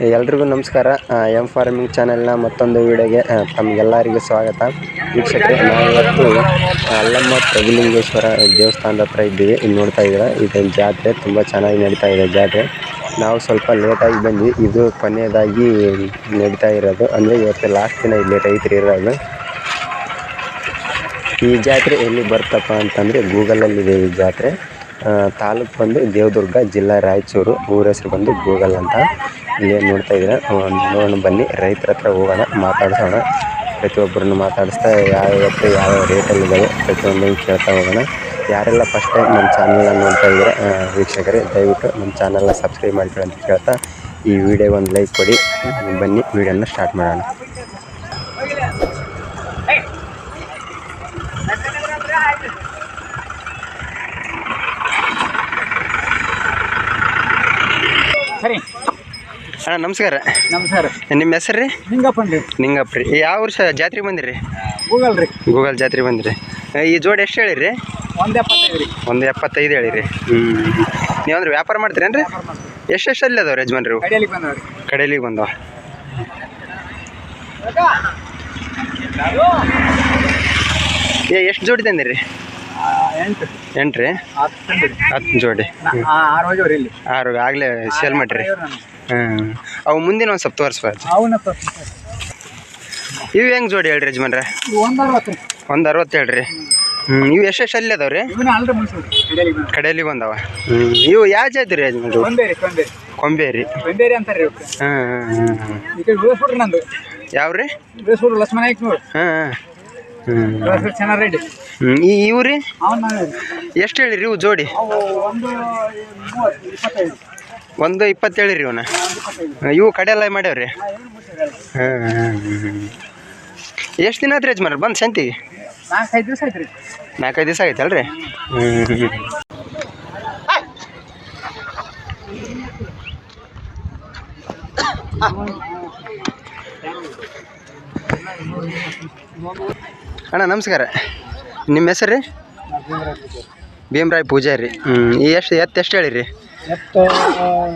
ಎಲ್ರಿಗೂ ನಮಸ್ಕಾರ. M farming ಚಾನೆಲ್ನ ಮತ್ತೊಂದು ವಿಡಿಯೋಗೆ ತಮಗೆಲ್ಲರಿಗೂ ಸ್ವಾಗತ. ವೀಕ್ಷಕರೇ ನಾವು ಇವತ್ತು ಅಲ್ಲಮ್ಮ ಪ್ರಭುಲಿಂಗೇಶ್ವರ ದೇವಸ್ಥಾನದ ಹತ್ರ ಇದ್ದೀವಿ. ಇಲ್ಲಿ ನೋಡ್ತಾ ಇದ್ದೀರಾ? ಇದೊಂದು ಜಾತ್ರೆ. ತುಂಬ ಚೆನ್ನಾಗಿ ನಡೀತಾ ಇದೆ ಜಾತ್ರೆ. ನಾವು ಸ್ವಲ್ಪ ಲೇಟಾಗಿ ಬಂದ್ವಿ. ಇದು ಕೊನೆಯದಾಗಿ ನಡೀತಾ ಇರೋದು. ಅಂದರೆ ಇವತ್ತು ಲಾಸ್ಟ್ ದಿನ ಇಲ್ಲಿ ರೈತರು ಇರೋದು. ಈ ಜಾತ್ರೆ ಎಲ್ಲಿ ಬರ್ತಪ್ಪ ಅಂತಂದರೆ ಗೂಗಲಲ್ಲಿದೆ ಈ ಜಾತ್ರೆ. ತಾಲೂಕು ಬಂದು ದೇವದುರ್ಗ, ಜಿಲ್ಲಾ ರಾಯಚೂರು, ಊರ ಹೆಸರು ಬಂದು ಗೂಗಲ್ ಅಂತ. ಇಲ್ಲಿ ನೋಡ್ತಾ ಇದ್ದೀರಾ. ನೋಡೋಣ, ಬನ್ನಿ. ರೈತರ ಹತ್ರ ಹೋಗೋಣ, ಮಾತಾಡ್ಸೋಣ. ಪ್ರತಿಯೊಬ್ಬರನ್ನು ಮಾತಾಡಿಸ್ತಾ ಯಾವ ಇವತ್ತು ಯಾವ ರೇಟಲ್ಲಿದ್ದಾವೆ ಪ್ರತಿಯೊಂದನ್ನು ಕೇಳ್ತಾ ಹೋಗೋಣ. ಯಾರೆಲ್ಲ ಫಸ್ಟ್ ಟೈಮ್ ನಮ್ಮ ಚಾನಲನ್ನು ನೋಡ್ತಾ ಇದ್ದೀರಾ ವೀಕ್ಷಕರೇ, ದಯವಿಟ್ಟು ನಮ್ಮ ಚಾನಲ್ನ ಸಬ್ಸ್ಕ್ರೈಬ್ ಮಾಡ್ಕೊಳ್ಳಿ ಅಂತ ಕೇಳ್ತಾ ಈ ವಿಡಿಯೋ ಒಂದು ಲೈಕ್ ಕೊಡಿ. ಬನ್ನಿ ವಿಡಿಯೋನ ಸ್ಟಾರ್ಟ್ ಮಾಡೋಣ. ನಮಸ್ಕಾರ. ನಮಸ್ಕಾರ. ನಿಮ್ಮ ಹೆಸರು ರೀ. ನಿಂಗಪ್ಪನ್ರಿ ನಿಂಗಪ್ಪ ರೀ ಯಾವ ವರ್ಷ ಜಾತ್ರೆಗೆ ಬಂದಿರಿ? ಗೂಗಲ್ ರೀ. ಗೂಗಲ್ ಜಾತ್ರೆಗೆ ಬಂದಿರಿ. ಈ ಜೋಡಿ ಎಷ್ಟು ಹೇಳಿರಿ? ಒಂದು ಎಪ್ಪತ್ತೈದು ರೀ. ಒಂದು ಎಪ್ಪತ್ತೈದು ಹೇಳಿರಿ. ಹ್ಞೂ ನೀವು ಅಂದ್ರೆ ವ್ಯಾಪಾರ ಮಾಡ್ತೀರೇನು ರೀ ಎಷ್ಟೆಷ್ಟು ಅಲ್ಲಿ ಅದಾವೆ ಯಜಮಾನ್ರಿ? ಕಡೆಯಲ್ಲಿಗೆ ಬಂದವ. ಏ ಎಷ್ಟು ಜೋಡಿ ತಂದಿರಿ? ಎಂಟು ಎಂಟು ರೀ. ಹತ್ತು ಜೋಡಿ. ಆರು ಆಗಲೇ ಸೇಲ್ ಮಾಡಿರಿ. ಹ್ಞೂ ಅವು ಮುಂದಿನ ಒಂದು ಸ್ವಲ್ಪ ವರ್ಷ ಅವನ್ನ ಇವು ಹೆಂಗೆ ಜೋಡಿ ಹೇಳ್ರಿ ಯಜಮಾನ್ರ? ಒಂದು ಅರವತ್ತು. ಒಂದು ಅರವತ್ತು ಹೇಳ್ರಿ. ಹ್ಞೂ ಇವು ಎಷ್ಟೆಷ್ಟು ಅಲ್ಲಿ ಅದಾವೆ ರೀ ಇವನ್ನ ಅಲ್ರಿ ಮುಗಿಸೋದು ಕಡಿಯಲಿಕ್ಕೆ ಬಂದ. ಕಡೆಯಲ್ಲಿ ಬಂದವ. ಹ್ಞೂ ಇವು ಯಾವ ಜಾತಿ ರೀ ಯಜಮಾನ್ ಕೊಂಬೇರಿ ಕೊಂಬೇರಿ. ಕೊಂಬೇರಿ. ಕೊಂಬೇರಿ ಅಂತಾರೆ ರೀ ಹಾಂ ಹಾಂ ಹಾಂ ಈ ಕಡೆ ಉಳಿಸ್ಬಿಡ್ರಿ ನಂದು. ಯಾವ ರೀ ಉಳಿಸ್ಬಿಡ್ರಿ ಲಕ್ಷ್ಮಣ ನೋಡಿ ಹಾಂ ಹಾಂ ಚೆನ್ನಾಗಿ ಈ ಎಷ್ಟು ಹೇಳಿರಿ ಇವು ಜೋಡಿ? ಒಂದು ಮೂವತ್ತು ಇಪ್ಪತ್ತೈದು. ಒಂದು ಇಪ್ಪತ್ತೇಳು ರೀ ಇವನ. ಇವು ಕಡೆಯೆಲ್ಲ ಮಾಡ್ಯಾವ್ರಿ. ಹಾಂ ಹಾಂ ಎಷ್ಟು ದಿನ ಆತ್ರಿ ಯಜಮಾನ್ರಿ? ಬಂದು ಶಾಂತಿ ನಾಲ್ಕೈದು ದಿವಸ ಆಯ್ತು ರೀ ನಾಲ್ಕೈದು ದಿವಸ ಆಗೈತಲ್ರಿ ಹ್ಞೂ ಅಣ್ಣ ನಮಸ್ಕಾರ. ನಿಮ್ಮ ಹೆಸರು ರೀ ಭೀಮರಾಯ್ ಪೂಜಾರಿ. ಹ್ಞೂ ಈ ಎಷ್ಟು ಎತ್ತು ಎಷ್ಟು ಹೇಳಿರಿ? ಎತ್ತು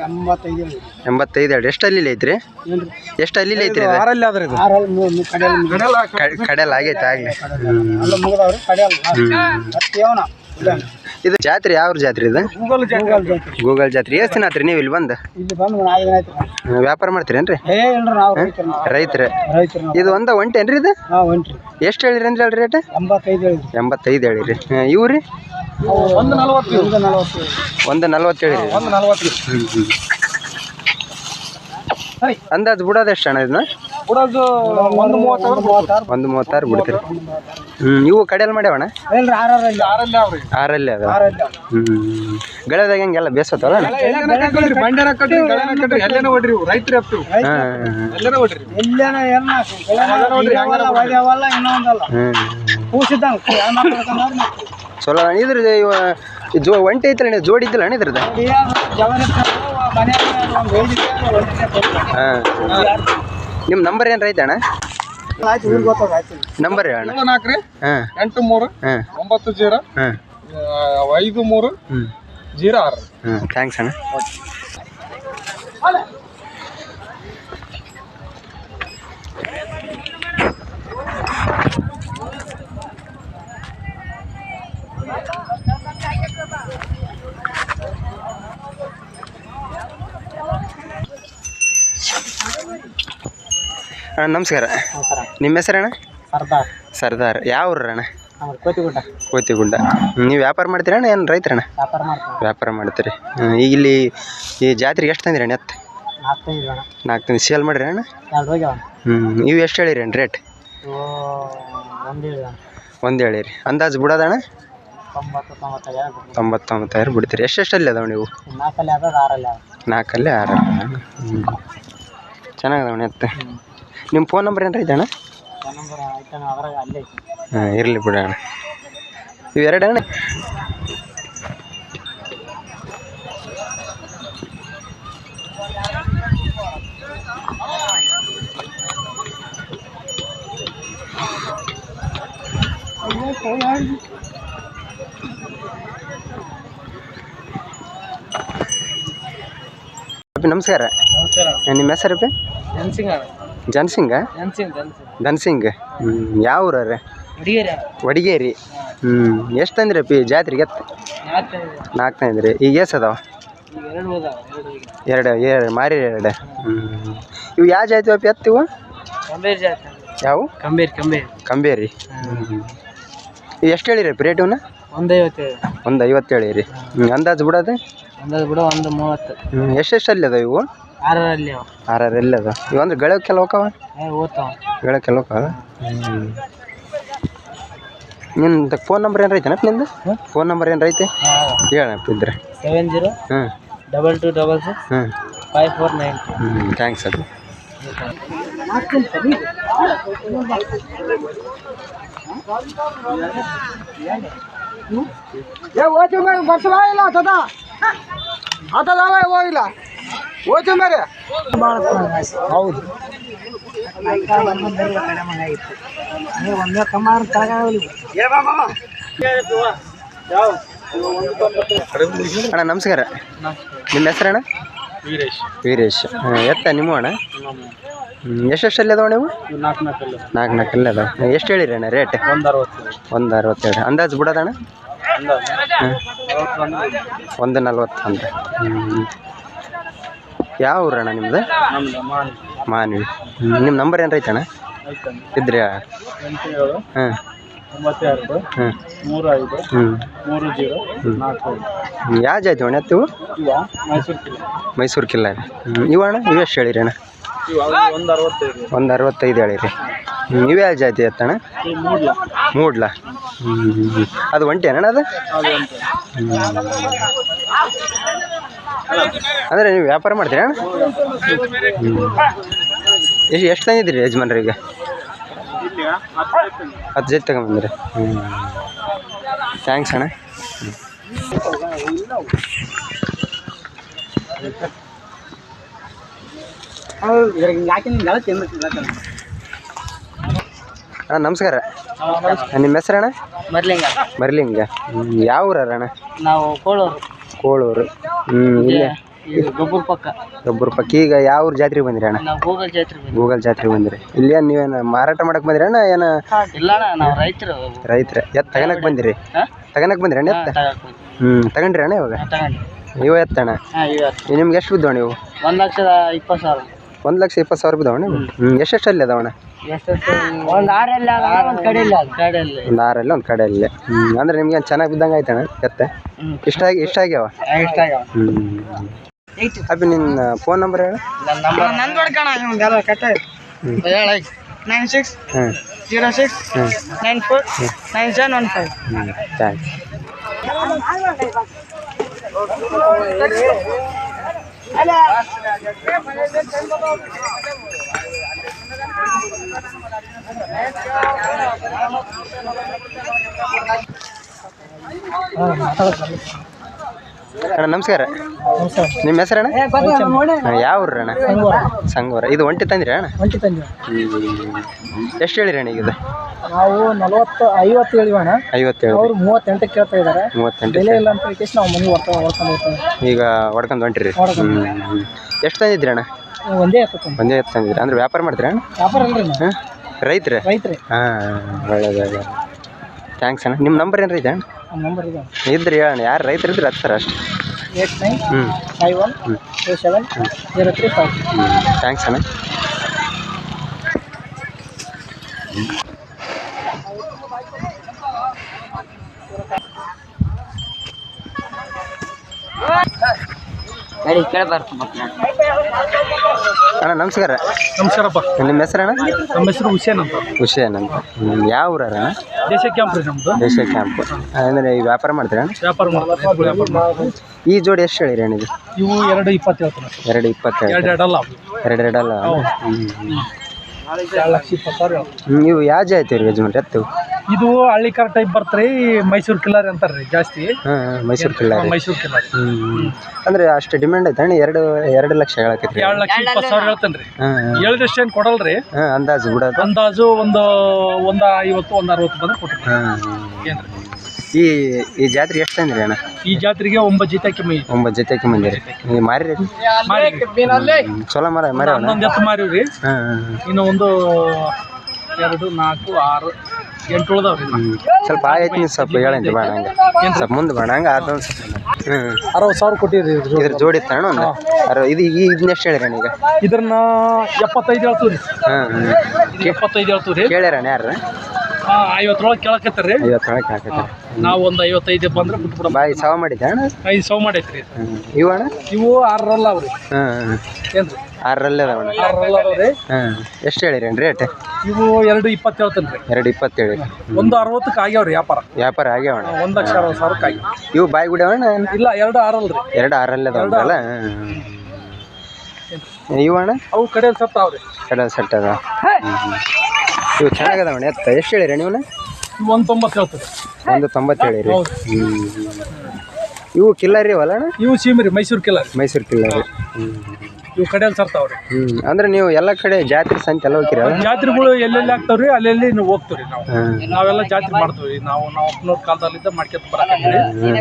ಎಂಬತ್ತೈದು ಎರಡು ಎಂಬತ್ತೈದು ಎಷ್ಟು ಅಲ್ಲಿ ಐತ್ರಿ? ಎಷ್ಟು ಅಲ್ಲಿ ಐತ್ರಿ ಆರಲ್ಲಿ ಆದ್ರೆ ಇದು. ಆರಲ್ಲಿ ಕಡೆಯಲ್ಲಿ ಆಗೈತೆ ಆಗಲಿ. ಅಲ್ಲ ಮುಗಿದವ್ರಿ ಕಡೆಯಲ್ಲ ಇದು ಜಾತ್ರೆ ಯಾವ ಜಾತ್ರೆ ಇದು? ಗೂಗಲ್ ಗೂಗಲ್ ಜಾತಿ ಜಾತ್ರೆ. ಎಷ್ಟು ದಿನ ಆತ್ರಿ ನೀವು ಇಲ್ಲಿ ಬಂದು? ವ್ಯಾಪಾರ ಮಾಡ್ತೀರೇನ್ರಿ ಏನ್ರಿ? ರೈತರ ಇದು ಒಂದ ಒಂಟೇನ್ರಿ ಇದು? ಎಷ್ಟು ಹೇಳಿರಿ ಅಂದ್ರೆ ಹೇಳ್ರಿ ರೇಟ್? ಎಂಬತ್ತೈದು ಹೇಳಿರಿ. ಇವ್ರಿ? ಇವು ರೀ ಒಂದು ನಲವತ್ತು ಒಂದು ನಲವತ್ತು ನಲ್ವತ್ತು ಹೇಳಿರಿ ಅಂದಾಜು ಬಿಡೋದು ಎಷ್ಟು ಅಣ್ಣ ಇದನ್ನ? ಬಿಡೋದು ಒಂದು ಮೂವತ್ತಾರು ಮೂವತ್ತಾರು ಒಂದು ಮೂವತ್ತಾರು ಬಿಡ್ತೀರಿ. ಹ್ಞೂ ಇವು ಕಡೆಯಲ್ಲಿ ಮಾಡ್ಯಾವಣ ಇಲ್ಲ ಆರಲ್ಲಿ ಆರಲ್ಲಿ ಅವ್ರಿ. ಆರಲ್ಲಿ ಅದ ಆರಲ್ಲಿ. ಹ್ಞೂ ಗಳದಾಗ ಹೆಂಗೆಲ್ಲ ಬೇಸತ್ತಲ್ಲ ಬಂಡಾರ ಕಟ್ರಿ ಗಳನ ಕಟ್ರಿ ಎಲ್ಲೇನ ಹೊಡ್ರಿ ಇವು ರೈತರು ಎತ್ತು ಹಾಂ ಎಲ್ಲೇನ ಹೊಡ್ರಿ ಎಲ್ಲೇನ ಎಲ್ಲ ನೋಡ್ರಿ ಒದ್ಯಾವಲ್ಲ ಇನ್ನೊಂದಲ್ಲ. ಹ್ಞೂ ಕೂಸಿದ್ದಂಗೆ. ಚಲೋ ಅಣ್ಣ ಇದ್ರ ಇವ ಜೋ ಒಂಟೆ ಐತಲ್ಲ ನೀವು ಜೋಡಿ ಇದ್ದಿಲ್ಲ ಅಣ್ಣ ಇದ್ರದ್ದು? ಹಾಂ. ನಿಮ್ಮ ನಂಬರ್ ಏನು ರೈತ ಅಣ್ಣ? ನಂಬರ್ ಅಣ್ಣ? ನಾಲ್ಕು ರೀ. ಹಾಂ. ಎಂಟು ಮೂರು ಹಾಂ. ಒಂಬತ್ತು ಜೀರೋ ಹಾಂ. ಐದು ಮೂರು ಹ್ಞೂ ಜೀರೋ ಆರು. ಹ್ಞೂ ಥ್ಯಾಂಕ್ಸ್ ಅಣ್ಣ. ಅಣ್ಣ ನಮಸ್ಕಾರ. ನಿಮ್ಮ ನಿಮ್ಮ ಹೆಸರಣ್ಣ ಸರ್ದಾರ್. ಸರ್ದಾರ್. ಯಾವ ಊರಣ್ಣ? ಅಣ್ಣ ಕೋತಿಗುಡ್ಡ. ಕೋತಿಗುಡ್ಡ. ನೀವು ವ್ಯಾಪಾರ ಮಾಡ್ತೀರಣ್ಣ ಏನು ರೈತರಣ್ಣ ವ್ಯಾಪಾರ ಮಾಡ್ತೀರಾ ವ್ಯಾಪಾರ ಮಾಡ್ತೀರಿ. ಈಗ ಇಲ್ಲಿ ಈ ಜಾತ್ರೆಗೆ ಎಷ್ಟು ತಂದಿರಣ್ಣ ಎತ್ತು ನಾಲ್ಕು ತಂದಿದ್ವಿ ನಾಲ್ಕು ತಂದಿ ಸೇಲ್ ಮಾಡಿರಿ ಅಣ್ಣ? ಹ್ಞೂ ನೀವು ಎಷ್ಟು ಹೇಳಿರಿ ಅಣ್ಣ ರೇಟ್? ಒಂದು ಹೇಳಿರಿ ಅಂದಾಜು ಬಿಡೋದಣ್ಣ ತೊಂಬತ್ತು ಬಿಡ್ತೀರಿ. ಎಷ್ಟೆಷ್ಟಲ್ಲಿ ಅದಾವ ನೀವು? ನಾಲ್ಕಲ್ಲಿ ಆರಲ್ಲಿ ನಾಲ್ಕಲ್ಲಿ ಆರು ಚೆನ್ನಾಗದವಣ್ಣ ಎತ್ತ. ನಿಮ್ಮ ಫೋನ್ ನಂಬರ್ ಏನಾರ ಇದೆಯಣ್ಣ? ಹಾಂ ಇರಲಿ ಬಿಡ ಅಣ್ಣ ಎರಡು ಅಣ್ಣ ಅಪ್ಪಿ ನಮಸ್ಕಾರ. ನಿಮ್ಮ ಹೆಸರು ರೀ ಜನ್ಸಿಂಗ್? ಧನ್ಸಿಂಗ್. ಹ್ಞೂ ಯಾವ ಊರವ್ರೆ? ವಡಿಗೇರಿ. ಹ್ಞೂ ಎಷ್ಟು ತಂದ್ರಿ ಪಿ ಜಾತ್ರೆಗೆ? ಎತ್ತು ನಾಲ್ಕು ತಂದ್ರಿ ಈಗ ಎಷ್ಟು ಅದಾವ? ಎರಡು ಎರಡು ಮಾರಿ ಎರಡು ಹ್ಞೂ ಇವು ಯಾವ ಜಾತಿ ಅಪ್ಪಿ ಎತ್ತಿವು ಇವು? ಯಾವ? ಕಂಬೇರಿ ಕಂಬೇರಿ. ಕಂಬೇರಿ. ಹ್ಞೂ ಇವು ಎಷ್ಟು ಹೇಳಿರಿ ರೇಟ್ ಇವನ್ನ ಒಂದು ಐವತ್ತೇಳು. ಒಂದು ಐವತ್ತು ಹೇಳಿರಿ. ಹ್ಞೂ ಅಂದಾಜು ಬಿಡೋದು? ಅಂದಾಜು ಬಿಡ ಒಂದು ಮೂವತ್ತು. ಹ್ಞೂ ಎಷ್ಟೆಷ್ಟು ಅದಾವ ಇವು? ಆರರಲ್ಲಿ ಅವ. ಆರಾರು ಎಲ್ಲಿ ಅದಾವ ಇವು ಅಂದ್ರೆ ಗಳಕ್ಕೆಲ್ಲ ಹೋಗವ ಏ ಓದ್ತಾವ. ಗಳಕ್ಕೆಲ್ಲ ಹೋಗವ ಹ್ಞೂ ನಿಂದು ಫೋನ್ ನಂಬರ್ ಏನು ಐತೆನಪ್ಪ ನಿಂದು? ಫೋನ್ ನಂಬರ್ ಏನು ಐತೆ? ಹೇಳಪ್ಪ ಇದ್ರೆ. ಸೆವೆನ್ ಜೀರೋ ಹ್ಞೂ ಡಬಲ್ ಟು ಡಬಲ್ ಸಿಕ್ಸ್ ಹ್ಞೂ ಫೈವ್ ಫೋರ್ ನೈನ್ ಹ್ಞೂ ಥ್ಯಾಂಕ್ಸ್ ಅದು. ಏ ಓಚು ಮೇಲೆ ಇಲ್ಲ ತದ ಆತದಲ್ಲ ಹೋಗಿಲ್ಲ ಮೇಲೆ ಹೌದು. ಒಂದೇ ಕಮಾರ್ ಅಣ್ಣ ನಮಸ್ಕಾರ. ನಿಮ್ಮ ಹೆಸರಣ್ಣ ವೀರೇಶ್. ವೀರೇಶ್. ಎತ್ತ ನಿಮ್ಮ ಅಣ್ಣ? ಎಷ್ಟೆಷ್ಟಲ್ಲಿ ಅದಾವ ನೀವು? ನಾಲ್ಕು ನಾಲ್ಕಲ್ಲ ನಾಲ್ಕು ನಾಲ್ಕಲ್ಲಿ ಅದಾವ. ಎಷ್ಟು ಹೇಳಿರಿ ಅಣ್ಣ ರೇಟ್ ಒಂದು ಅರವತ್ತು ಒಂದು ಅರವತ್ತೆರಡು ಅಂದಾಜು. ಬಿಡೋದಣ್ಣ ಒಂದು ನಲ್ವತ್ತು ಅಂತ ಯಾವ ಊರಣ್ಣ ನಿಮ್ಮದು ಮಾನ್ವಿ. ನಿಮ್ಮ ನಂಬರ್ ಏನಾರ ಐತಣ್ಣ ಇದ್ರಿ ಹಾಂ. ಹಾಂ. ಮೂರು ಐದು ಹ್ಞೂ ಮೂರು ಜೀರೋ ನಾಲ್ಕು ಐದು ಯಾವ ಜಾತಿ ಅಣ್ಣ ಎತ್ತು ಇವು? ಮೈಸೂರು ಕಿಲೋ ಮೈಸೂರು ಕಿಲ್ಲ ಇವ ಹ್ಞೂ ಇವು ಅಣ್ಣ ನೀವು ಎಷ್ಟು ಹೇಳಿರಿ ಅಣ್ಣ? ಒಂದು ಅರವತ್ತೈದು. ಒಂದು ಅರವತ್ತೈದು ಹೇಳಿರಿ. ನೀವು ಯಾವ ಜಾತಿ ಎತ್ತಣ್ಣ ಈ ಮೂಡ್ಲ. ಹ್ಞೂ ಅದು ಒಂಟಿ ಅಣ್ಣ ಅದು ಅಂದರೆ ನೀವು ವ್ಯಾಪಾರ ಮಾಡ್ತೀರಾ? ಎಷ್ಟು ಎಷ್ಟು ತಂದಿದ್ದೀರಿ ಯಜಮಾನ್ರಿಗೆ? ಈಗ ಹತ್ತು ಜೊತೆ ತಗೊಂಬಂದ್ರಿ ಹ್ಞೂ ಥ್ಯಾಂಕ್ಸ್ ಅಣ್ಣ. ಅಣ್ಣ ನಮಸ್ಕಾರ. ನಿಮ್ಮ ಹೆಸರಣ್ಣ? ಮರ್ಲಿಂಗ. ಮರ್ಲಿಂಗ. ಯಾವ ಊರಣ್ಣ ಅಣ್ಣ ನಾವು ಕೋಳೂರು. ಕೋಳೂರು. ಹ್ಞೂ ಇಲ್ಲೇ. ಗೊಬ್ಬರ ಪಕ್ಕ. ಈಗ ಯಾವ ಊರು ಜಾತ್ರೆಗೆ ಬಂದಿರಿ ಅಣ್ಣ? ನಾವು ಗೂಗಲ್ ಜಾತ್ರೆ ಬಂದ್ವಿ. ಗೂಗಲ್ ಜಾತ್ರೆಗೆ ಬಂದಿರಿ. ಇಲ್ಲೇನು ನೀವೇನು ಮಾರಾಟ ಮಾಡಕ್ ಬಂದಿರಿ ಅಣ್ಣ ಏನು? ಇಲ್ಲ ಅಣ್ಣ ನಾವು ರೈತರು. ರೈತರ. ಎತ್ತು ತಗನಕ್ಕೆ ಬಂದಿರಿ? ಹಾಂ? ತಗನಕ್ಕೆ ಬಂದಿರಿ ಅಣ್ಣ ಎತ್ತ ಹ್ಞೂ ತಗೊಂಡ್ರಿ ಅಣ್ಣ ಇವಾಗ? ನೀವು ಎತ್ತ ಎತ್ತಣ್ಣ ಹಾಂ ಇವತ್ತು ನಿಮ್ಗೆ ಎಷ್ಟು ಬಿದ್ದವ ನೀವು? ಒಂದು ಲಕ್ಷದ ಇಪ್ಪತ್ತು ಸಾವಿರ. ಒಂದು ಲಕ್ಷ ಇಪ್ಪತ್ತು ಸಾವಿರ ಬಿದ್ದವ ನೀವು ಹ್ಞೂ ಎಷ್ಟೆಷ್ಟಲ್ಲಿ ಅದಾವಣ್ಣ ಎಷ್ಟೆಷ್ಟು ಒಂದು ಆರೆಲ್ಲ ಒಂದು ಕಡೆಯಲ್ಲಿ ಕಡೆಯಲ್ಲಿ. ಒಂದು ಆರಲ್ಲಿ ಒಂದು ಕಡೆಯಲ್ಲಿ. ಹ್ಞೂ ಅಂದ್ರೆ ನಿಮ್ಗೆ ಚೆನ್ನಾಗಿ ಬಿದ್ದಂಗೆ ಆಯ್ತಣ್ಣ ಎತ್ತ? ಇಷ್ಟ ಆಗಿ ಇಷ್ಟ ಆಗ್ಯಾವ ಇಷ್ಟ ಆಗ್ಯಾವ ಹ್ಞೂ ಅಬ್ಬಿ ನಿನ್ನ ಫೋನ್ ನಂಬರ್ ಹೇಳು. ನನ್ನ ನಂಬರ್ ನಂದು ಹೊಡ್ಕಣ ಎಲ್ಲ ಕಟ್ಟ ಹೇಳ ನೈನ್ ಸಿಕ್ಸ್ ಹ್ಞೂ zero six nine four nine seven one five ಹ್ಞೂ ಥ್ಯಾಂಕ್ಸ್ ಅಣ್ಣ ನಮಸ್ಕಾರ. ನಿಮ್ಮ ಹೆಸರು ಅಣ್ಣ? ಯಾವ ಊರ ಅಣ್ಣ ಸಂಗೂರ ಇದು ಒಂಟಿ ತಂದಿರಿ ಅಣ್ಣ? ಒಂಟಿ ತಂದ್ರಿ ಎಷ್ಟು ಹೇಳಿರಿ ಅಣ್ಣ ಈಗ ಇದು ನಾವು ನಲವತ್ತು ಐವತ್ತು ಹೇಳಿವಣ ಐವತ್ತೇಳು ಅವ್ರು ಮೂವತ್ತೆಂಟಕ್ಕೆ ಕೇಳ್ತಾ ಇದ್ದಾರೆ. ಮೂವತ್ತೆಂಟು ಬೆಲೆ ಇಲ್ಲ ಅಂತ ಹೇಳಿ ನಾವು ಮನೆ ಹೊಡ್ಕೊಂಡು ಹೊರ್ಕೊಂಡು ಈಗ ಹೊಡ್ಕೊಂಡು ಹೊಂಟಿರಿ. ಎಷ್ಟು ತಂದಿದ್ರಿ ಅಣ್ಣ? ಒಂದೇ ಎತ್ತ ಒಂದೇ ಎತ್ತು ತಂದಿದ್ರಿ ಅಂದ್ರೆ ವ್ಯಾಪಾರ ಮಾಡ್ತೀರಾ? ವ್ಯಾಪಾರ ಅಲ್ರಿ ಹಾಂ? ರೈತ್ರಿ? ರೈತ್ರಿ. ಹಾಂ ಥ್ಯಾಂಕ್ಸ್ ಅಣ್ಣ. ನಿಮ್ಮ ನಂಬರ್ ಏನು ಇದೆ? ನಮ್ಮ ನಂಬರ್ ಇದೆ. ಇದ್ರಿ ಹೇಳಣ್ಣ. ಯಾರು ರೈತರು ಇದ್ರೆ ಹತ್ತಾರ ಅಷ್ಟೇ. ಏಟ್ ನೈನ್ ಹ್ಞೂ five one two seven zero three five thanks ಅಣ್ಣ. ಗಾಡಿ ಕೇಳಬಾರ್ದು ಅಣ್ಣ ನಮಸ್ಕಾರ. ನಮಸ್ಕಾರಪ್ಪ. ನಿಮ್ಮ ಹೆಸರಣ್ಣ? ನಮ್ಮ ಹೆಸರು ಹುಸೇನ್ ಅಂತ. ಹುಷೇನ್ ಅಂತ. ಹ್ಮ್. ಯಾವ ಊರಣ್ಣ? ದೇಶ ಕ್ಯಾಂಪ್ ರೀ ನಮ್ದು. ದೇಶ ಕ್ಯಾಂಪ್. ಅಂದರೆ ಈ ವ್ಯಾಪಾರ ಮಾಡ್ತೀರಾ ಅಣ್ಣ? ವ್ಯಾಪಾರ ಮಾಡ್ತಾರೆ ಎತ್ತುಗಳು ವ್ಯಾಪಾರ ಮಾಡ್ತಾರೆ ಈ ಜೋಡಿ ಎಷ್ಟು ಹೇಳಿರಿ ಅಣ್ಣ ಇದು? ಇವು ಎರಡು ಇಪ್ಪತ್ತು ಹೇಳ್ತಾನೆ ಎರಡು ಇಪ್ಪತ್ತೇಳು ಎರಡು ಎರಡಲ್ಲ ಎರಡು ಎರಡಲ್ಲ ಹ್ಞೂ ಎರಡು ಲಕ್ಷ ಹೇಳ್ತಾರೆ. ನೀವು ಯಾವ ಜಾತಿ ರೀ ಯಜಮಾನ್ರಿ? ಎತ್ತು ಇದು ಹಳ್ಳಿಕಾರ ಟೈಪ್ ಬರ್ತಾರೆ ಮೈಸೂರು ಕಿಲ್ಲರ್ ಅಂತಾರ್ರಿ ಜಾಸ್ತಿ. ಹಾಂ ಮೈಸೂರು ಕಿಲ್ಲಾರಿ. ಮೈಸೂರು ಕಿಲ್ಲರ್. ಅಂದ್ರೆ ಅಂದರೆ ಅಷ್ಟು ಡಿಮ್ಯಾಂಡ್ ಐತೆ ಅಣ್ಣ? ಎರಡು ಎರಡು ಲಕ್ಷ ಹೇಳಕ್ಕೆ ಎರಡು ಲಕ್ಷ ಇಪ್ಪತ್ತು ಸಾವಿರ ಹೇಳ್ತೇನೆ ರೀ ಹಾಂ ಹಾಂ. ಹೇಳಿದಷ್ಟು ಏನು ಕೊಡಲ್ರಿ. ಹಾಂ ಅಂದಾಜು ಬಿಡೋದು. ಅಂದಾಜು ಒಂದು ಒಂದು ಐವತ್ತು ಒಂದು ಅರವತ್ತು ಬಂದ್ರೆ ಕೊಟ್ಟು ಏನ್ರಿ? ಈ ಈ ಜಾತ್ರೆ ಎಷ್ಟು ತಂದ್ರಿ ಅಣ್ಣ? ಈ ಜಾತ್ರೆಗೆ ಒಂಬತ್ತು ಜೊತೆ ಕೆಮ್ಮಿ ಒಂಬತ್ತು ಜೊತೆ ಬಂದಿರಿ ನೀವು ಮಾರಿ ಚಲೋ ಮರ ಮರ ಹನ್ನೊಂದು ಎತ್ತು ಮಾರಿವ್ರಿ. ಇನ್ನು ಒಂದು ಎರಡು ನಾಲ್ಕು ಆರು ಎಂಟು ಉಳ್ದಾವ್ರಿ ಸ್ವಲ್ಪ ಆಯ್ತು ನೀವು ಸ್ವಲ್ಪ ಹೇಳಂತೆ ಬೇಡ ಹಂಗೆ ಸ್ವಲ್ಪ ಮುಂದೆ ಬೇಡ ಹಂಗೆ ಅದೊಂದು ಸ್ವಲ್ಪ ಹ್ಞೂ ಅರವತ್ತು ಸಾವಿರ ಕೊಟ್ಟಿರಿ ಇದ್ರ ಜೋಡಿ. ತಣ್ಣ ಅಣ್ಣ ಒಂದು. ಅರ ಇದು ಈ ಇದನ್ನ ಎಷ್ಟು ಹೇಳಿರಿ ಈಗ ಇದನ್ನ ಎಪ್ಪತ್ತೈದು ಹೇಳ್ತೀವಿ ಹಾಂ ರೀ ಎಪ್ಪತ್ತೈದು ಹೇಳ್ತೀವಿ ರೀ ಕೇಳ್ಯಾರಣ್ಣ ಯಾರು ಐವತ್ತರೊಳಗೆ ಕೇಳಕತ್ತಾರ. ರೀ ಐವತ್ತು ಒಳಗೆ ನಾವು ಒಂದು ಐವತ್ತೈದು ಬಂದ್ರೆ ಬಿಟ್ಬಿಡೋಣ ಬಾಯಿ ಸಾವು ಮಾಡಿದ್ದೆ ಅಣ್ಣ? ಐದು ಸೌ ಮಾಡೈತ್ರಿ ಇವು ಅಣ್ಣ? ಇವು ಆರಲ್ಲ ಅವ್ರಿ ಹಾಂ. ಏನು ಏನ್ರಿ? ಆರರಲ್ಲೇ ಅದಾವಣ್ಣ ಆರಲ್ಲ ಅದಾವ್ರಿ ಹಾಂ. ಎಷ್ಟು ಹೇಳಿರಿ ರೇಟ್ ಇವು ಎರಡು ಇಪ್ಪತ್ತು ಹೇಳ್ತೇನೆ ರೀ. ಎರಡು ಇಪ್ಪತ್ತೇಳು ಒಂದು ಅರವತ್ತಕ್ಕೆ ಆಗ್ಯಾವ್ರಿ ವ್ಯಾಪಾರ. ವ್ಯಾಪಾರ ಆಗ್ಯಾವಣ್ಣ ಒಂದು ಲಕ್ಷ ಅರವತ್ತು ಸಾವಿರಕ್ಕೆ ಆಗಿ ಇವು ಬಾಯಿ ಗುಡಿಯವಣ್ಣ ಇಲ್ಲ ಎರಡು ಆರಲ್ಲ ರೀ. ಎರಡು ಆರಲ್ಲೇ ಅದಾವಲ್ಲ ಇವು ಅಣ್ಣ? ಅವು ಸೆಟ್ ಅವ್ರಿ ಕಡೆ ಸೆಟ್ ಅದ ಇವು ಚೆನ್ನಾಗದವಣ್ಣ ಎತ್ತ? ಎಷ್ಟು ಹೇಳಿರಿ ನೀವು ಒಂದು ತೊಂಬತ್ತು ಹೇಳ್ತದೆ ಒಂದು ತೊಂಬತ್ತು ಹೇಳಿರಿ ಹ್ಞೂ ಇವು ಕಿಲ್ಲರಿ ಅವಲ್ಲ ಇವು ಸೀಮರಿ ಮೈಸೂರು ಕಿಲ್ಲರಿ. ಮೈಸೂರು ಕಿಲ್ಲರಿ ಹ್ಞೂ ಇವು ಕಡೆಯಲ್ಲಿ ಸರ್ತಾವ್ರಿ. ಅಂದ್ರೆ ನೀವು ಎಲ್ಲ ಕಡೆ ಜಾತ್ರೆ ಸಂತೆ ಎಲ್ಲ ಹೋಗಿರಲ್ಲ ಜಾತ್ರೆಗಳು ಎಲ್ಲೆಲ್ಲಿ ಆಗ್ತಾವ್ರಿ ಅಲ್ಲೆಲ್ಲಿ ನೀವು ಹೋಗ್ತೀವ್ರಿ ನಾವು. ನಾವೆಲ್ಲ ಜಾತ್ರೆ ಮಾಡ್ತೀವಿ ನಾವು ನಾವು ಅಪ್ಪನವ್ರ ಕಾಲದಲ್ಲಿದ್ದ ಮಾಡ್ಕೊಂತ ಬರಕತ್ತೀವಿ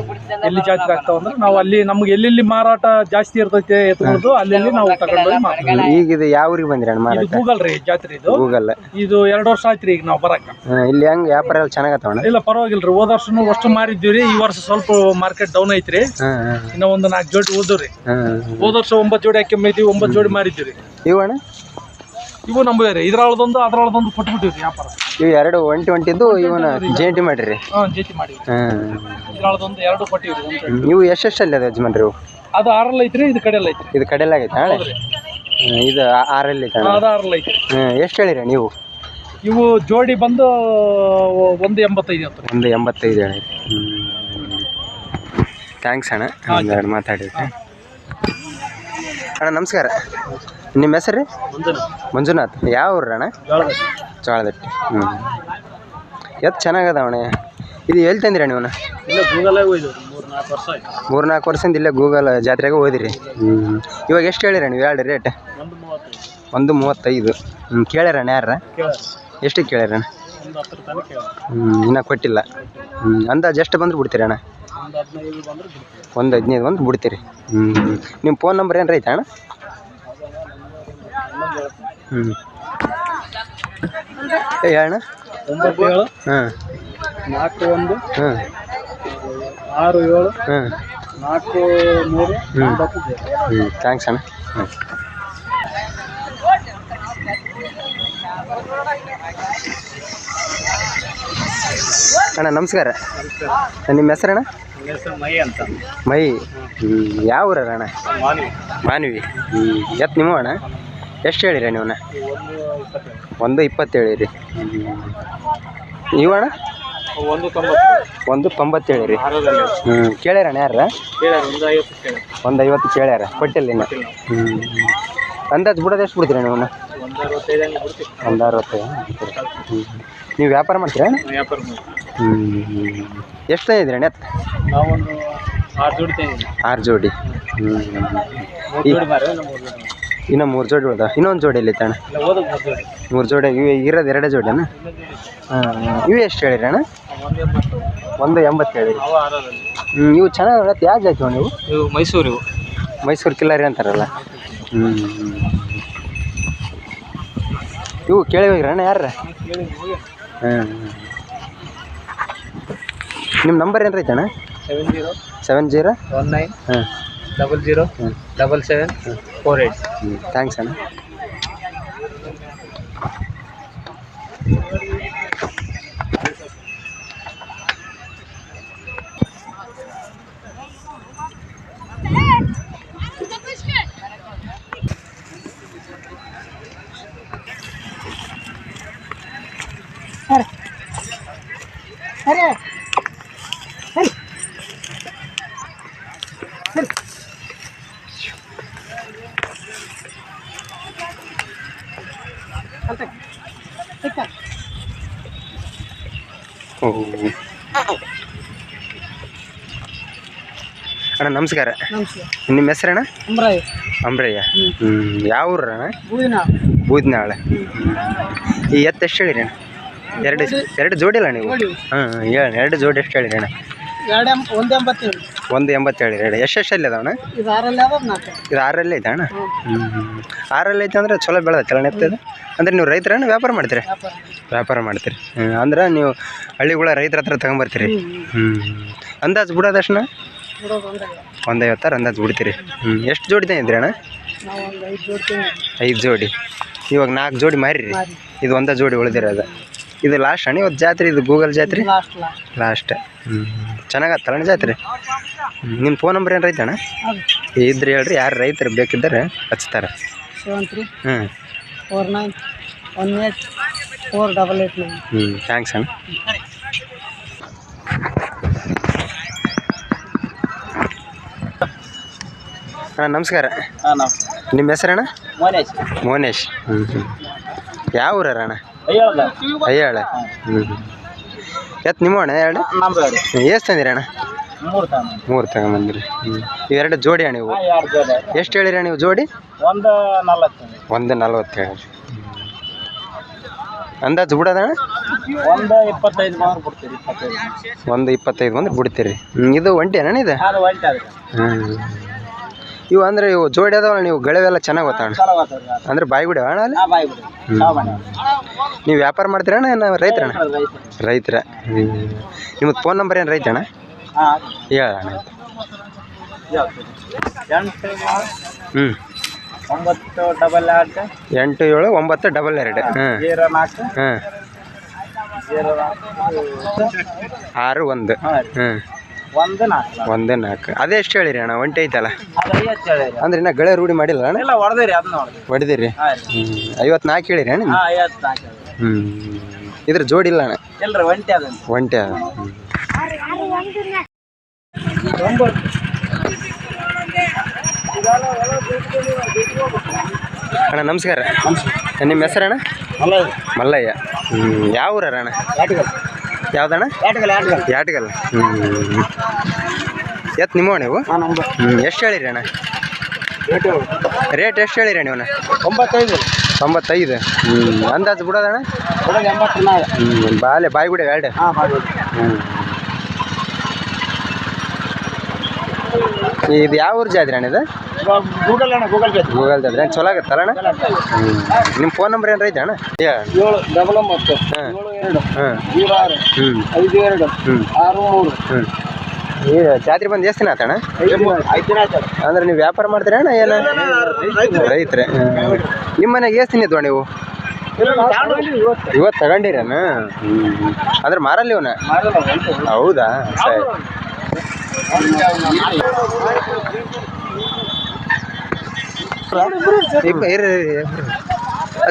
ಎಲ್ಲಿ ಜಾತ್ರೆ ಆಗ್ತಾವ ಅಂದ್ರೆ ನಾವು ಅಲ್ಲಿ ನಮ್ಗೆ ಎಲ್ಲೆಲ್ಲಿ ಮಾರಾಟ ಜಾಸ್ತಿ ಇರ್ತೈತೆ ಎತ್ಕೊಂಡು ಅಲ್ಲೆಲ್ಲಿ ನಾವು ತಗೊಂಡೋಗಿ ಮಾಡ್ತೀವಿ ಈಗ ಇದು ಯಾವ ಊರಿಗೆ ಬಂದ್ರಿ ಅಣ್ಣ ಇದು ಮಾರಾಟ ಗೂಗಲ್ ರೀ ಜಾತ್ರೆ ಇದು. ಗೂಗಲ್ ಇದು ಎರಡು ವರ್ಷ ಆಯ್ತ್ರಿ ಈಗ ನಾವು ಬರಕ. ಇಲ್ಲಿ ಹೆಂಗ್ ವ್ಯಾಪಾರ ಎಲ್ಲ ಚೆನ್ನಾಗತ್ತವಣ್ಣ ಇಲ್ಲ ಪರವಾಗಿಲ್ಲ ರೀ ಹೋದ ವರ್ಷನು ಅಷ್ಟು ಮಾರಿದ್ವಿ ರೀ ಈ ವರ್ಷ ಸ್ವಲ್ಪ ಮಾರ್ಕೆಟ್ ಡೌನ್ ಐತ್ರಿ. ಹಾಂ ಇನ್ನ ಒಂದು ನಾಲ್ಕು ಜೋಡಿ ಓದ್ರಿ ಹೋದ ವರ್ಷ ಒಂಬತ್ತು ಜೋಡಿ ಹಾಕ್ಯಂಬೈತಿ ಒಂಬತ್ತು ಜೋಡಿ ಮಾರಿದ್ದೀರಿ. ಇವು ಅಣ್ಣ? ಇವು ನಮ್ಮ ರೀ. ಇದ್ರೊಳದೊಂದು ಅದ್ರೊಳದೊಂದು ಕೊಟ್ಬಿಟ್ಟಿವಿ ವ್ಯಾಪಾರ. ಇವು ಎರಡು ಒಂಟಿ ಒಂಟಿದ್ದು ಇವನ್ನ ಜೇಂಟಿ ಮಾಡಿರಿ. ಹಾಂ ಜೇತಿ ಹಾಂ. ಇದ್ರೊಳದೊಂದು ಎರಡು ಕೊಟ್ಟಿವಿ ಇವು ಎಷ್ಟೆಷ್ಟಲ್ಲಿ ಅದ ಯಜಮಾನ್ರಿ ಇವು? ಅದು ಆರಲ್ಲಿ ಐತ್ರಿ ಇದು ಕಡೆಯಲ್ಲಿ ಐತ್ರಿ. ಇದು ಕಡೆಯಲ್ಲ ಆಗೈತೆ ಹಾಳೆ ಇದು ಆ- ಆರಲ್ಲಿ ಐತೆ ಅದು ಆರಲ್ಲಿ ಐತ್ರಿ. ಹ್ಞೂ ಎಷ್ಟು ಹೇಳಿರಿ ನೀವು? ಇವು ಜೋಡಿ ಬಂದು ಒಂದು ಎಂಬತ್ತೈದು ಅಂತ ಒಂದು ಎಂಬತ್ತೈದು ಹೇಳಿ ಹ್ಞೂ ಥ್ಯಾಂಕ್ಸ್ ಅಣ್ಣ. ಒಂದೆರಡು ಮಾತಾಡಿದ್ದೆ ಅಣ್ಣ ನಮಸ್ಕಾರ. ನಿಮ್ಮ ಹೆಸರು ರೀ? ಮಂಜುನಾಥ್. ಯಾವ ಊರು ಅಣ್ಣ? ಜೋಳದಟ್ಟಿ ಹ್ಞೂ ಎತ್ತು ಚೆನ್ನಾಗದ ಅಣ್ಣ ಇದು ಎಲ್ಲಿ ತಂದಿರ ನೀವು? ಮೂರು ನಾಲ್ಕು ವರ್ಷದಿಂದ ಇಲ್ಲೇ ಗೂಗಲ್ ಜಾತ್ರೆಗೆ ಹೋದಿರಿ. ಹ್ಞೂ ಇವಾಗ ಎಷ್ಟು ಹೇಳಿರ ನೀವು ಎರಡು ರೇಟ್ ಒಂದು ಮೂವತ್ತೈದು. ಹ್ಞೂ ಕೇಳ್ಯಾರಣ್ಣ ಯಾರ ಎಷ್ಟು ಕೇಳ್ಯಾರಣ್ಣ? ಹ್ಞೂ ಇನ್ನೂ ಕೊಟ್ಟಿಲ್ಲ. ಹ್ಞೂ ಅಂದಾಜು ಎಷ್ಟು ಬಂದ್ರೆ ಬಿಡ್ತೀರಿ ಅಣ್ಣ? ಒಂದು ಹದಿನೈದು ಬಂದ್ರೆ ಒಂದು ಬಿಡ್ತೀರಿ. ಹ್ಞೂ ನಿಮ್ಮ ಫೋನ್ ನಂಬರ್ ಏನು ಐತೆ ಅಣ್ಣ? ಹ್ಞೂ ಏ ಅಣ್ಣ ಒಂಬತ್ತು ಏಳು ಹಾಂ. ನಾಲ್ಕು ಒಂದು ಹಾಂ. ಆರು ಏಳು ಹಾಂ. ನಾಲ್ಕು ಮೂರು. ಹ್ಞೂ ಥ್ಯಾಂಕ್ಸ್ ಅಣ್ಣ. ಹ್ಞೂ ಅಣ್ಣ ನಮಸ್ಕಾರ. ನಿಮ್ಮ ಹೆಸರಣ್ಣ? ಹೆಸರು ಮೈ ಅಂತ. ಮೈ? ಯಾವ ಊರ ಅಣ್ಣ? ಮಾನಿ ಮಾನವಿ. ಹ್ಞೂ ಎತ್ತು ನಿಮ್ಮ ಅಣ್ಣ? ಎಷ್ಟು ಹೇಳಿರಿ ನೀವಣ್ಣ ಒಂದು ಇಪ್ಪತ್ತು ಹೇಳಿರಿ ಇವಣ್ಣ ಒಂದು ತೊಂಬತ್ತು ಒಂದು ತೊಂಬತ್ತು ಹೇಳಿರಿ ಹ್ಞೂ ಕೇಳ್ಯಾರಣ್ಣ ಯಾರ? ಒಂದು ಐವತ್ತು ಕೇಳ ಒಂದು ಐವತ್ತು ಕೇಳ್ಯಾರ? ಕೊಟ್ಟಿಲ್ಲ ಇನ್ನು. ಹ್ಞೂ ಅಂದಾಜು ಬಿಡೋದು ಎಷ್ಟು ಬಿಡ್ತೀರ ನೀವು ಒಂದು ಅರವತ್ತೈದು ಹ್ಞೂ ನೀವು ವ್ಯಾಪಾರ ಮಾಡ್ತೀರಾ ವ್ಯಾಪಾರ ಎಷ್ಟು ತಂದಿದ್ರಿ ಅಣ್ಣ? ಎತ್ತು ನಾವೊಂದು ಆರು ಜೋಡಿ ತಂದಿದ್ದೀವಿ ಆರು ಜೋಡಿ. ಹ್ಞೂ ಮೂರು ಜೋಡಿ ಮಾರಿ ಮೂರು ಜೋಡಿ ಇನ್ನೂ ಮೂರು ಜೋಡಿ ಉಳ್ದ? ಇನ್ನೊಂದು ಜೋಡಿ ಎಲ್ಲಿ ಅಣ್ಣ ಮೂರು ಜೋಡಿ. ಇವು ಇರೋದು ಎರಡೇ ಜೋಡಿ ಅಣ್ಣ ಹಾಂ ಇವು ಎಷ್ಟು ಹೇಳಿರಿ ಅಣ್ಣ? ಒಂದು ಎಂಬತ್ತು. ಹೇಳಿರಿ. ಹ್ಞೂ ಇವು ಚೆನ್ನಾಗಿ ಯಾವ ಜಾತಿ ನೀವು ಇವು? ಮೈಸೂರು ಇವು. ಮೈಸೂರು ಕಿಲ್ಲರಿ ಅಂತಾರಲ್ಲ? ಹ್ಞೂ ಇವು ಕೇಳಿ ಹೋಗಿರಣ್ಣ ಯಾರ ಹಾಂ ನಿಮ್ಮ ನಂಬರ್ ಏನು ಐತೆ ಅಣ್ಣ seven zero seven zero one nine ಹಾಂ double zero double seven four eight ಹ್ಞೂ ಥ್ಯಾಂಕ್ಸ್ ಅಣ್ಣ. ಅಣ್ಣ ನಮಸ್ಕಾರ. ನಿಮ್ಮ ಹೆಸರಣ್ಣ ಅಂಬ್ರಯ್ಯ. ಅಂಬ್ರಯ್ಯ. ಹ್ಞೂ ಯಾವ ಊರ ಅಣ್ಣ ಹೂವಿನ ಬೂದ್ನಾಳ ಈ ಎತ್ತು ಎಷ್ಟು ಹೇಳಿರಿ ಅಣ್ಣ? ಎರಡು ಎರಡು ಜೋಡಿ ಅಲ್ಲ ನೀವು? ಹಾಂ ಹೇಳ ಎರಡು ಜೋಡಿ ಎಷ್ಟು ಹೇಳಿರಿ ಅಣ್ಣ? ಎರಡು ಒಂದು ಎಂಬತ್ತು ಹೇಳಿರಿ. ಎರಡು. ಎಷ್ಟು ಎಷ್ಟು ಅಲ್ಲಿ ಅದಾವಣ್ಣ ಇದು ಆರಲ್ಲೇ ಇದು ಅಣ್ಣ? ಹ್ಞೂ ಆರಲ್ಲಿ ಐತೆ ಅಂದ್ರೆ ಚಲೋ ಬೆಳೆದತ್ತಲ್ಲ ನೆತ್ತದು ಅಂದರೆ ನೀವು ರೈತರಣ್ಣ ವ್ಯಾಪಾರ ಮಾಡ್ತೀರಿ? ವ್ಯಾಪಾರ ಮಾಡ್ತೀರಿ. ಹ್ಞೂ ಅಂದ್ರೆ ನೀವು ಹಳ್ಳಿಗಳ ರೈತರ ಹತ್ರ ತಗೊಂಬರ್ತೀರಿ. ಹ್ಞೂ ಅಂದಾಜು ಬಿಡೋದಷ್ಟು ಬಿಡೋದು ಒಂದೇ ಐವತ್ತಾರು ಅಂದಾಜು ಬಿಡ್ತೀರಿ. ಹ್ಞೂ ಎಷ್ಟು ಜೋಡಿ ತಂದಿದ್ರಿ ಅಣ್ಣ? ಐದು ಜೋಡಿ ಇವಾಗ ನಾಲ್ಕು ಜೋಡಿ ಮಾರಿರಿ. ಮಾರಿ. ಇದು ಒಂದೇ ಜೋಡಿ ಉಳಿದಿರೋದು. ಇದು ಲಾಸ್ಟ್ ಅಣ್ಣ ಇವತ್ತು ಜಾತ್ರೆ ಇದು ಗೂಗಲ್ ಜಾತ್ರೆ? ಲಾಸ್ಟ್ ಹ್ಞೂ ಚೆನ್ನಾಗತ್ತಲ್ಲ ಜಾತ್ರೆ? ನಿಮ್ಮ ಫೋನ್ ನಂಬರ್ ಏನು ರೈತ ಅಣ್ಣ ಇದ್ರೆ ಹೇಳ್ರಿ ಯಾರು ರೈತರು ಬೇಕಿದ್ದಾರೆ ಹಚ್ತಾರೆ. ಹ್ಞೂ four nine one eight four double eight nine ಹ್ಞೂ ಥ್ಯಾಂಕ್ಸ್ ಅಣ್ಣ. ಅಣ್ಣ ನಮಸ್ಕಾರ. ಹಾಂ ನಾವು ನಿಮ್ಮ ಹೆಸರಣ್ಣ? ಮೋನೇಶ್. ಮೋನೇಶ್. ಹ್ಞೂ ಹ್ಞೂ ಯಾವ ಊರ ಅಣ್ಣ ಅಯ್ಯಾಳ. ಹ್ಞೂ ಹ್ಞೂ ಎತ್ತು ನಿಮ್ಮ ಅಣ್ಣ ಎರಡು ಎಷ್ಟು ತಂದಿರಣ್ಣ? ಮೂರು ಮೂರು ತಗೊಂಬಂದಿರಿ ಹ್ಞೂ ಇವೆರಡು ಜೋಡಿ ಅಣ್ಣ ಇವು. ಎಷ್ಟು ಹೇಳಿರಿ ನೀವು ಜೋಡಿ? ಒಂದು ನಲ್ವತ್ತು ಒಂದು ನಲ್ವತ್ತು ಹೇಳಿರಿ. ಅಂದಾಜು ಬಿಡೋದಣ್ಣ? ಒಂದು ಇಪ್ಪತ್ತೈದು ಮಾರು ಬಿಡ್ತೀರಿ ಒಂದು ಇಪ್ಪತ್ತೈದು ಬಂದ್ರೆ ಬಿಡ್ತೀರಿ. ಇದು ಒಂಟಿ ಅಣ್ಣ ಇದು ಹ್ಞೂ ಇವು ಅಂದ್ರೆ ಇವು ಜೋಡಿ ಅದಾವಲ್ಲ ನೀವು ಗಳವೆಲ್ಲ ಚೆನ್ನಾಗಿ ಗೊತ್ತಾಣ ಅಂದ್ರೆ ಬಾಯಿ ಬಿಡವ ಅಣ್ಣ ಅಲ್ಲಿ? ನೀವು ವ್ಯಾಪಾರ ಮಾಡ್ತೀರಣ್ಣ ನಾವು ರೈತರಣ್ಣ ರೈತರು ರೈತರ. ನಿಮ್ಮದು ಫೋನ್ ನಂಬರ್ ಏನು ರೈತಣ್ಣ ಹೇಳಣ್ಣ ಹ್ಞೂ ಒಂಬತ್ತು ಡಬಲ್ ಆರು ಎಂಟು ಏಳು ಒಂಬತ್ತು ಡಬಲ್ ಎರಡು. ಹಾಂ ಆರು ಒಂದು. ಹಾಂ ಹ್ಞೂ ಒಂದು ನಾಲ್ಕು. ಒಂದು ನಾಲ್ಕು. ಅದೇ ಎಷ್ಟು ಹೇಳಿರಿ ಅಣ್ಣ? ಒಂಟಿ ಐತಲ್ಲ? ಅದು ಐವತ್ತು ಹೇಳಿರಿ. ಅಂದ್ರೆ ಇನ್ನ ಗಳೆ ರೂಢಿ ಮಾಡಿಲ್ಲ ಅಣ್ಣ? ಇಲ್ಲ ಹೊಡೆದಿರಿ ಅದನ್ನ ಹೊಡೆದ್ರಿ. ಹೊಡೆದಿರಿ? ಹಾಂ ರೀ. ಹ್ಞೂ ಐವತ್ನಾಲ್ಕು ಹೇಳಿರಿ ಅಣ್ಣ? ಹಾಂ ಐವತ್ತು ನಾಲ್ಕು ಹ್ಞೂ ಇದ್ರ ಜೋಡಿ ಇಲ್ಲ ಅಣ್ಣ? ಒಂಟೆ ಅದ ಅಣ್ಣ ನಮಸ್ಕಾರ. ನಿಮ್ಮ ಹೆಸರಣ್ಣ? ಮಲ್ಲಯ್ಯ. ಹ್ಞೂ ಯಾವ ಊರಣ್ಣ ಯಾವ್ದಣ್ಣ? ಯಾಟಗಲ್ಲ ಹ್ಞೂ ಎತ್ತು ನಿಮ್ಮ ನೀವು? ಹ್ಞೂ ಎಷ್ಟು ಹೇಳಿರಿ ಅಣ್ಣ? ರೇಟ್? ಎಷ್ಟು ಹೇಳಿರಿ ನೀವು ತೊಂಬತ್ತೈದು. ತೊಂಬತ್ತೈದು. ಹ್ಞೂ ಅಂದಾಜು ಬಿಡೋದಣ್ಣ? ಹ್ಞೂ ಬಾಲೆ ಬಾಯಿ ಬಿಡ ಎರಡು ಹ್ಞೂ ಇದು ಯಾವ ಊರು ಜಾತ್ರೆ ಅಣ್ಣ ಇದು? ಗೂಗಲ್ ಅಣ್ಣ ಗೂಗಲ್ ಜಾತ್ರೆ. ಚಲೋ ಆಗತ್ತಲ್ಲ ಅಣ್ಣ? ಹ್ಞೂ ನಿಮ್ಮ ಫೋನ್ ನಂಬರ್ ಏನಾರ ಐತೆ ಅಣ್ಣ? ಏಳು ಡಬಲ್ ಒಂಬತ್ತು ಹಾಂ. ಏಳು ಎರಡು ಹಾಂ. ಜೀರೋ ಆರು ಹ್ಞೂ ಐದು ಎರಡು ಆರು ಮೂರು ಈ ಜಾತ್ರೆ ಬಂದು ಎಷ್ಟು ದಿನ ಆಯ್ತು. ಅಂದ್ರೆ ನೀವು ವ್ಯಾಪಾರ ಮಾಡ್ತೀರಾ ಅಣ್ಣ ಏನು? ರೈತರೇ. ನಿಮ್ಮ ಮನೆಗೆ ಎಷ್ಟು ದಿನ ಇದ್ವಾ ನೀವು ಇವತ್ತು. ತಗೊಂಡಿರಣ್ಣ ಅಂದ್ರೆ ಮಾರಲ್ಲಿ ಇವನ ಹೌದಾ? ಸರಿ.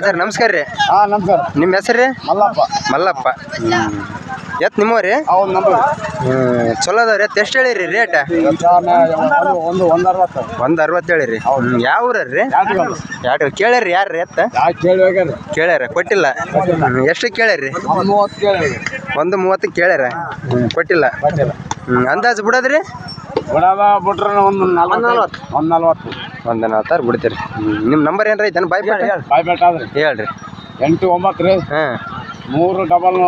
ಸರ್ ನಮಸ್ಕಾರ ರೀ. ಹಾ ನಮಸ್ಕಾರ. ನಿಮ್ಮ ಹೆಸರು ರೀ? ಮಲ್ಲಪ್ಪ. ಮಲ್ಲಪ್ಪ. ಎತ್ ನಿಮ್ಮ ರೀ? ನಮ್ಮ ಚಲೋ ಅದಾವ ರೀ. ಎಷ್ಟು ಹೇಳಿರಿ ರೇಟ್? ಒಂದು ಒಂದು ಅರವತ್ತು ಒಂದು ಅರವತ್ತು ಹೇಳಿರಿ ಯಾವ ಊರ್ರಿ ರೀ? ಯಾರು ಕೇಳ್ಯಾರ ಯಾರು ಎತ್ತ ಕೇಳ್ಯಾರ ಕೊಟ್ಟಿಲ್ಲ. ಎಷ್ಟು ಕೇಳ್ಯಾರಿ ಒಂದು ಮೂವತ್ತು ಕೇಳಿ ಒಂದು ಮೂವತ್ತು ಕೇಳ್ಯಾರ? ಕೊಟ್ಟಿಲ್ಲ. ಅಂದಾಜು ಬಿಡದ್ರಿ? ಬಿಡದ ಬಿಟ್ರೆ ಒಂದು ನಲ್ವತ್ತು ಒಂದು ನಲ್ವತ್ತು. ಒಂದು ನಲ್ವತ್ತಾರು ಬಿಡ್ತೀರಿ. ನಿಮ್ಮ ನಂಬರ್ ಏನು ಐತೆ ಬಾಯ್ ಹೇಳಿ ಬಾಯ್ ಹೇಳ್ರಿ. ಎಂಟು ಒಂಬತ್ತು ರೀ. ಹಾಂ. ಮೂರು ಡಬಲ್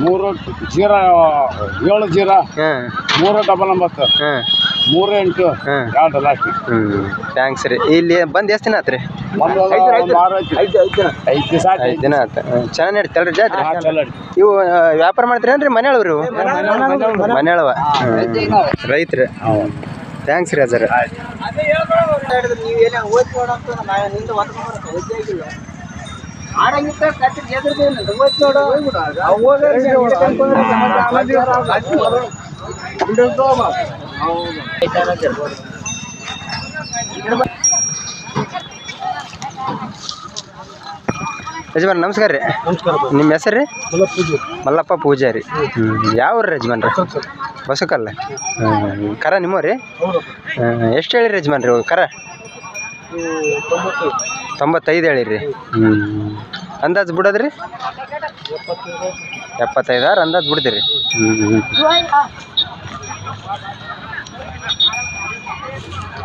ಮೂರು ಜೀರಾ ಏಳು ಜೀರಾ. ಹಾಂ. ಮೂರು ಡಬಲ್ ಒಂಬತ್ತು. ಹಾಂ. ಮೂರು ಎಂಟು ಹಾಂ. ಎರಡು ಲಾಸ್ಟ್ ಹ್ಞೂ ಥ್ಯಾಂಕ್ಸ್ ರೀ. ಇಲ್ಲಿ ಬಂದು ಎಷ್ಟು ದಿನ ಆತ್ರಿ? ಒಂದು ಒಂದು ಆರು ಐತಿ ಐದು ಐದು ದಿನ. ಐದು ದಿವಸ ಆಯ್ತು ಐದು ದಿನ ಆತ. ಚೆನ್ನಾಗಿ ನಡೀತಲ್ರಿ ಜಾತ್ರೆ? ಹಾಂ ಚಲೋ ರೀ ಇವು ಆ, ವ್ಯಾಪಾರ ಮಾಡ್ತೀರೇನ್ರಿ ಮನೆಯಳವ್ರಿ ಇವು? ಮನೆಯಳವ ರೈತ್ರಿ. ಥ್ಯಾಂಕ್ಸ್ ರೀ ಅಜರ್. ಯಜಮಾನ್ ನಮಸ್ಕಾರ ರೀ. ನಿಮ್ಮ ಹೆಸರು ರೀ? ಮಲ್ಲಪ್ಪ ಪೂಜಾರಿ. ಹ್ಞೂ ಯಾವ ಊರು ಯಜಮಾನ್ ರೀ ಬಸಕಲ್ಲ ಹ್ಞೂ ಕರ ನಿಮ್ಮ ರೀ? ಎಷ್ಟು ಹೇಳಿರಿ ಯಜಮಾನ್ ರೀ ಕರ? ತೊಂಬತ್ತೈದು. ಹೇಳಿರಿ. ಹ್ಞೂ ಅಂದಾಜು ಬಿಡೋದ್ರಿ? ಎಪ್ಪತ್ತೈದಾರು ಅಂದಾಜು ಬಿಡ್ತೀರಿ? ಹ್ಞೂ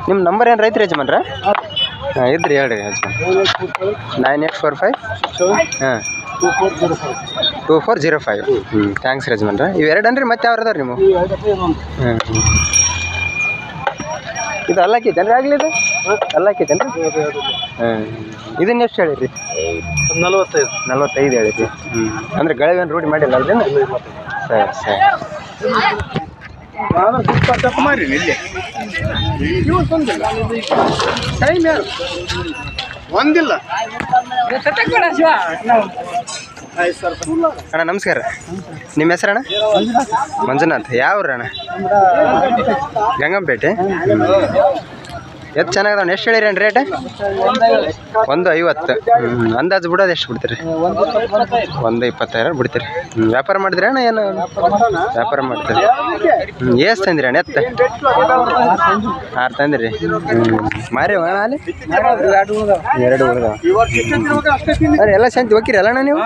ನಿಮ್ಮ ನಂಬರ್ ಏನು ರೈತ್ರಿ ಯಜಮಾನ್ರ? ಹಾಂ ಇದ್ರಿ ಹೇಳ್ರಿ ಯಜಮಾನ್. ನೈನ್ ಏಟ್ ಫೋರ್ ಫೈವ್ ಹಾಂ. ಟೂ ಫೋರ್ ಜೀರೋ ಫೈವ್ ಹ್ಞೂ ಥ್ಯಾಂಕ್ಸ್ ಯಜಮಾನ್ರ. ಇವೆರಡು ಅನ್ರಿ ಮತ್ತೆ ಯಾವ್ದು ಅದಾರ ನೀವು ಹ್ಞೂ ಇದು ಅಲ್ಲಾಕೈತೇನ್ರಿ ಆಗಲಿ ಇದು? ಅಲ್ಲಾಕೈತೇನ್ರಿ ಹಾಂ ಇದನ್ನ ಎಷ್ಟು ಹೇಳಿರಿ ನಲವತ್ತೈದು. ನಲ್ವತ್ತೈದು ಹೇಳಿರಿ ಹ್ಞೂ ಅಂದರೆ ಗಳವೇನು ರೂಢಿ ಮಾಡಿಲ್ಲ ಅಲ್ದೇನು ಸರಿ ಸರಿ. ಮಾಡಿರಿ ಇಲ್ಲಿ. ಟೈಮ್ ಯಾರು ಒಂದಿಲ್ಲ ಅಣ್ಣ ನಮಸ್ಕಾರ. ನಿಮ್ಮ ಹೆಸರಣ್ಣ ಮಂಜುನಾಥ್. ಯಾವ ಅಣ್ಣ ಗಂಗಂಪೇಟೆ? ಎಷ್ಟು ಚೆನ್ನಾಗದಣ್ಣ ಎಷ್ಟು ಹೇಳಿರಿ ಅಣ್ಣ ರೇಟ್ ಒಂದು ಐವತ್ತು. ಅಂದಾಜು ಬಿಡೋದು ಎಷ್ಟು ಬಿಡ್ತೀರಿ? ಒಂದು ಇಪ್ಪತ್ತೈದು ಬಿಡ್ತೀರಿ. ವ್ಯಾಪಾರ ಮಾಡಿದ್ರಿ ಏನು? ವ್ಯಾಪಾರ ಮಾಡ್ತೀರಿ ಎಷ್ಟು ತಂದಿರಿ ಅಣ್ಣ ಎತ್ತ? ಆರು ತಂದಿರಿ. ಮಾರಿ ಅಲ್ಲಿ? ಎರಡು ಹುಡುಗ ಎಲ್ಲ ಸಂತಿ ಹೋಗಿರಿ ಅಲ್ಲ ಅಣ್ಣ ನೀವು?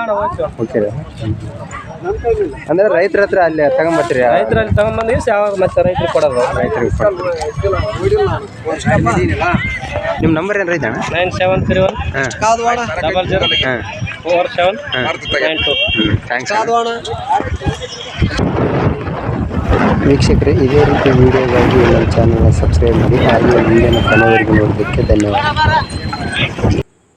ಅಂದ್ರೆ ರೈತರ ಹತ್ರ ಅಲ್ಲಿ ತಗೊಂಬರ್ತೀರಿ? ರೈತರಲ್ಲಿ ತಗೊಂಬಂದು ಯಾವಾಗ ಮತ್ತೆ ರೈತರಿಗೆ ಕೊಡೋದು. ರೈತರಿಗೆ ನಿಮ್ಮ ನಂಬರ್ ಏನು ರೈತ ಅಣ್ಣ? ನೈನ್ ಸೆವೆನ್ ತ್ರೀ ಒನ್ ಹಾಂ. ಡಬಲ್ ಜೀರೋ ಹಾಂ. Four seven nine two. Thanks ವೀಕ್ಷಕರೇ ಇದೇ ರೀತಿ ವಿಡಿಯೋಗಾಗಿ ನಮ್ಮ ಚಾನಲ್ನ ಸಬ್ಸ್ಕ್ರೈಬ್ ಮಾಡಿ ಹಾಗೆ ವಿಡಿಯೋನ ಕೊನೆವರೆಗೂ ನೋಡೋದಕ್ಕೆ ಧನ್ಯವಾದ